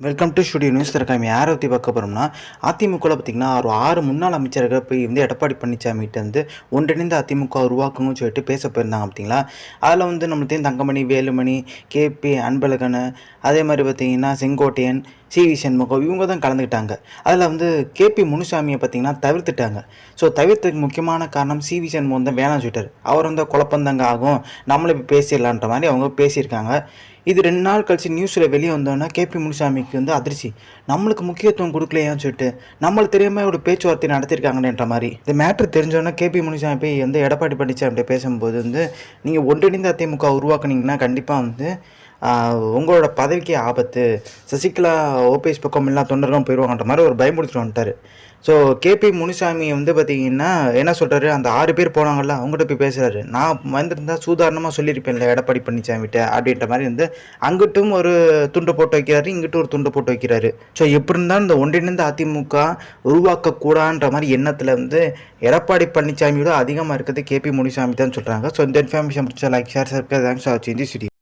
Welcome to studio news திறக்காம யாரை பற்றி பார்க்க போகிறோம்னா அதிமுகவில் பார்த்திங்கன்னா ஒரு ஆறு முன்னாள் அமைச்சர்கள் போய் வந்து எடப்பாடி பழனிசாமிகிட்ட வந்து ஒன்றிணைந்த அதிமுக உருவாக்கணும்னு சொல்லிட்டு பேச போயிருந்தாங்க பார்த்தீங்களா அதில் வந்து நம்மளுக்கு தங்கமணி வேலுமணி கேபி அன்பழகன் அதே மாதிரி பார்த்திங்கன்னா செங்கோட்டையன் சி. வி. சண்முகம் இவங்க தான் கலந்துக்கிட்டாங்க. அதில் வந்து கேபி முனுசாமியை பார்த்திங்கன்னா தவிர்த்துட்டாங்க. ஸோ தவிர்த்ததுக்கு முக்கியமான காரணம் சி. வி. சண்முகம் தான் வேணாம் சொல்லிட்டார். அவர் வந்து குழப்பந்தாங்க ஆகும். நம்மளும் இப்போ பேசிடலான்ற மாதிரி அவங்க பேசியிருக்காங்க. இது ரெண்டு நாள் கழிச்சு நியூஸில் வெளியே வந்தோன்னா கேபி முனுசாமிக்கு வந்து அதிர்ச்சி. நம்மளுக்கு முக்கியத்துவம் கொடுக்கலையான்னு சொல்லிட்டு நம்மளுக்கு தெரியாமல் ஒரு பேச்சுவார்த்தை நடத்திருக்காங்கன்ற மாதிரி. இந்த மேட்ரு தெரிஞ்சோன்னா கேபி முனுசாமி போய் வந்து எடப்பாடி பழனிசாமி பேசும்போது வந்து நீங்கள் ஒன்றிணைந்த அதிமுக உருவாக்குனீங்கன்னா கண்டிப்பாக வந்து உங்களோட பதவிக்கே ஆபத்து சசிகலா ஓபிஎஸ் பக்கம் எல்லாம் தொண்டர்களும் போயிடுவாங்கன்ற மாதிரி ஒரு பயமுடுத்திட்டு வந்துட்டார். ஸோ கேபி முனிசாமி வந்து பார்த்தீங்கன்னா என்ன சொல்கிறாரு அந்த ஆறு பேர் போனாங்கல்ல அவங்ககிட்ட போய் பேசுகிறாரு நான் வந்திருந்தா சூதாரணமாக சொல்லியிருப்பேன்ல எடப்பாடி பழனிசாமிகிட்ட அப்படின்ற மாதிரி வந்து அங்கிட்டும் ஒரு துண்டு போட்டு வைக்கிறாரு இங்கிட்டும் ஒரு துண்டு போட்டு வைக்கிறாரு. ஸோ எப்படி இருந்தாலும் இந்த ஒன்றிணைந்த அதிமுக உருவாக்கக்கூடான்ற மாதிரி எண்ணத்தில் வந்து எடப்பாடி பழனிசாமியோட அதிகமாக இருக்கிறது கேபி முனிசாமி தான் சொல்கிறாங்க ஸோ இந்த இன்ஃபர்மேஷன் பிடிச்ச லைக் ஷேர் சப்ஸ்கிரைப் தேங்க்ஸ் ஆச்சு வாட்சிங் சிடி